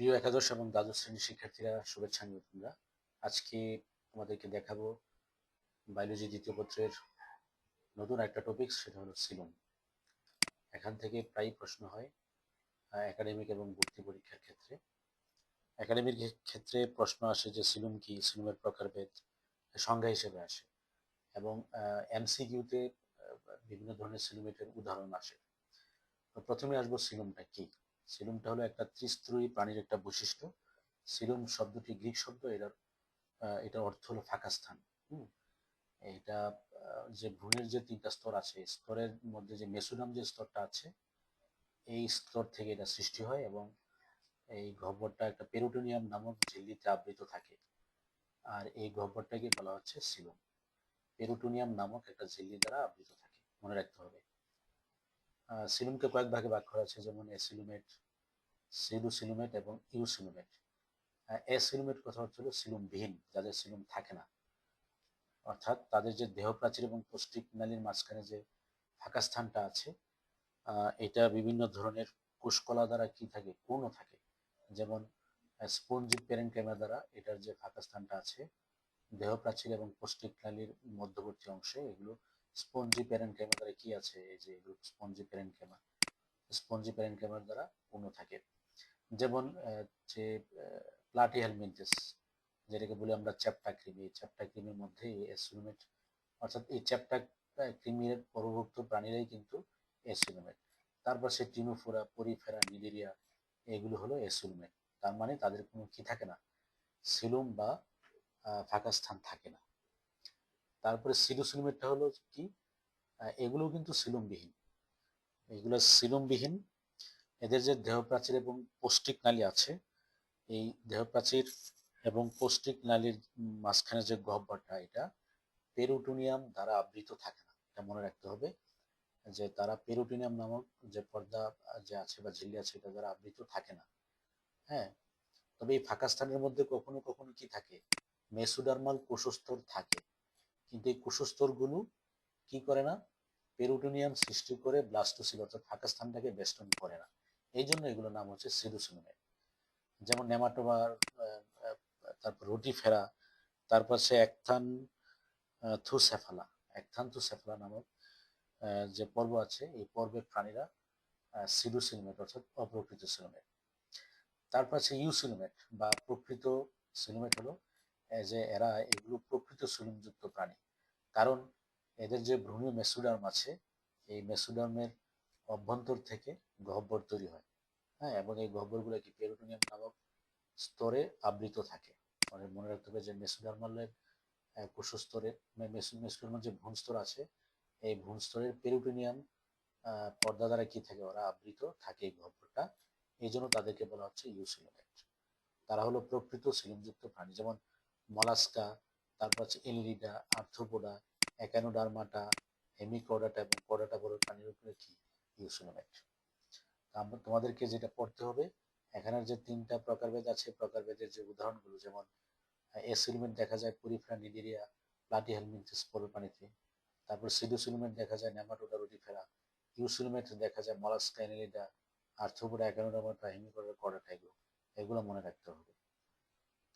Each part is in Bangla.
প্রিয় একাদশ এবং দ্বাদশ শ্রেণির শিক্ষার্থীরা, শুভেচ্ছা তোমরা আজকে তোমাদেরকে দেখাবো বায়োলজি দ্বিতীয় পত্রের নতুন একটা টপিক সেটা হলো সিলুম এখান থেকে প্রায় প্রশ্ন হয় একাডেমিক এবং ভর্তি পরীক্ষার ক্ষেত্রে। একাডেমির ক্ষেত্রে প্রশ্ন আসে যে সিলুম কি? সিলুমের প্রকারভেদ সংজ্ঞা হিসেবে আসে। এবং এমসিকিউতে বিভিন্ন ধরনের সিলুমেটের উদাহরণ আসে। প্রথমে আসব সিলুমটা কি? সিলুমটা হলো একটা ত্রিস্ত্রয়ী প্রাণীর একটা বৈশিষ্ট্য। সিলুম শব্দটি গ্রিক শব্দ, এটার এটার অর্থ হলো ফাঁকা স্থান। হুম? এটা যে ভ্রূণের যে তিনটা স্তর আছে, স্তরের মধ্যে যে মেসুডাম যে স্তরটা আছে, এই স্তর থেকে এটা সৃষ্টি হয় এবং এই গহ্বরটা একটা পেরোটোনিয়াম নামক ঝিল্লিতে আবৃত থাকে। আর এই গহ্বরটাকে বলা হচ্ছে সিলুম পেরোটোনিয়াম নামক একটা ঝিল্লি দ্বারা আবৃত থাকে। মনে রাখতে হবে। সিলুমকে কয়েক ভাগে ভাগ করা আছে যেমন এসিলুমেট সিলুসিলুমেট এবং ইউসিলুমেট এসিলুমেট কথা হচ্ছে হলো সিলুমবিহীন যাদের সিলুম থাকে না। অর্থাৎ তাদের যে দেহ প্রাচীর এবং পৌষ্টিক নালীর মাঝখানে যে ফাঁকা স্থানটা আছে এটা বিভিন্ন ধরনের কোষকলা দ্বারা কি থাকে পূর্ণ থাকে। যেমন স্পঞ্জি প্যারেনকেমা দ্বারা এটার যে ফাঁকা স্থানটা আছে দেহ প্রাচীর এবং পৌষ্টিক নালীর মধ্যবর্তী অংশে, এগুলো স্পঞ্জি প্যারেনকেমা দ্বারা কি আছে? এই যে স্পঞ্জি প্যারেনকেমা স্পঞ্জি প্যারেনকেমার দ্বারা পূর্ণ থাকে। যেমন যে প্লাটি হেলমিনথিস যেটাকে বলি আমরা চ্যাপ্টা ক্রিমি এই চ্যাপ্টা ক্রিমির মধ্যে এসিলোমেট অর্থাৎ এই চ্যাপ্টা ক্রিমির পরভুক্ত প্রাণীরাই কিন্তু এসিলোমেট তারপর সে টিনোফোরা পরিফেরা নিডেরিয়া এগুলো হলো এসিলোমেট তার মানে তাদের কোনো কি থাকে না? সিলুম বা ফাঁকা স্থান থাকে না। তারপরে সিলুসিলুমেটটা হলো কি? এগুলো কিন্তু সিলুমবিহীন এগুলো সিলুমবিহীন এদের যে দেহ প্রাচীর এবং পৌষ্টিক নালী আছে, এই দেহ প্রাচীর এবং পৌষ্টিক নালীর মাঝখানে যে গহ্বরটা, এটা পেরুটোনিয়াম দ্বারা আবৃত থাকে না। এটা মনে রাখতে হবে যে তারা পেরুটোনিয়াম নামক যে পর্দা যে আছে বা ঝিল্লি আছে, এটা দ্বারা আবৃত থাকে না। হ্যাঁ? তবে এই ফাঁকা স্থানের মধ্যে কখনো কখনো কি থাকে? মেসুডার্মাল কোষস্তর থাকে। কিন্তু এই কোষস্তরগুলো কি করে না? পেরুটোনিয়াম সৃষ্টি করে ব্লাস্টোসিল অর্থাৎ ফাঁকা স্থানটাকে বেষ্টন করে না। এই জন্য এগুলোর নাম হচ্ছে সিরোসিনোমেট যেমন নেমাটোবার তারপর রুটি ফেরা তারপর সে একথান থুসেফালা। একথান থুসেফালা নামক যে পর্ব আছে, এই পর্বের প্রাণীরা সিলুসিনোমেট অর্থাৎ অপ্রকৃত সিলোমেট তারপর আছে ইউসিলোমেট বা প্রকৃত সিলোমেট হলো যে এরা এগুলো প্রকৃত সিলুমযুক্ত প্রাণী। কারণ এদের যে ভ্রূণীয় মেসুডার্ম আছে, এই মেসুডার্মের অভ্যন্তর থেকে গহ্বর তৈরি হয়। হ্যাঁ এবং এই গহ্বরগুলো কি পেরোটোনিয়াম নামক স্তরে আবৃত থাকে। মানে মনে রাখতে হবে যে মেসুডার্মালের কোষস্তরে মেসুডার্মাল যে ভ্রূণ স্তর আছে, এই ভ্রূণ স্তরের পেরোটোনিয়াম পর্দা দ্বারা কি থাকে? ওরা আবৃত থাকে এই গহ্বরটা। এই জন্য তাদেরকে বলা হচ্ছে ইউসিলোমেট তারা হলো প্রকৃত সিলিমযুক্ত প্রাণী। যেমন মলাস্কা তারপর হচ্ছে এলিডা আর্থোপোডা অ্যাকানোডার্মাটা হেমিকোডাটা এবং কোডাটা বড় প্রাণীর উপরে কি? ইউসিনোমেট তোমাদেরকে যেটা পড়তে হবে, এখানের যে তিনটা প্রকারভেদ আছে, প্রকারভেদের যে উদাহরণগুলো, যেমন এসিলিমেন্ট দেখা যায় পরিফেরা নিডেরিয়া প্লাটি হেলমিনথিস পরের পানিতে। তারপর সিডোসিলিমেন্ট দেখা যায় নেমাটোডা রুটিফেরা ইউসিলিমেন্ট দেখা যায় মলাস্কা এনিলিডা আর্থোপোডা অ্যাকানোডার্মাটা হেমিকোডা কোডাটা এগুলো। এগুলো মনে রাখতে হবে।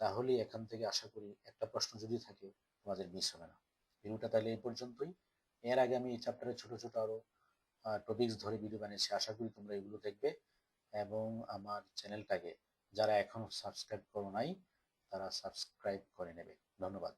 তাহলেই এখান থেকে আশা করি একটা প্রশ্ন যদি থাকে, তোমাদের মিস হবে না। ভিডিওটা তাহলে এই পর্যন্তই। এর আগে আমি এই চ্যাপ্টারে ছোট ছোট আরও টপিক্স ধরে ভিডিও বানিয়েছি, আশা করি তোমরা এগুলো দেখবে। এবং আমার চ্যানেলটাকে যারা এখনও সাবস্ক্রাইব করো নাই, তারা সাবস্ক্রাইব করে নেবে। ধন্যবাদ।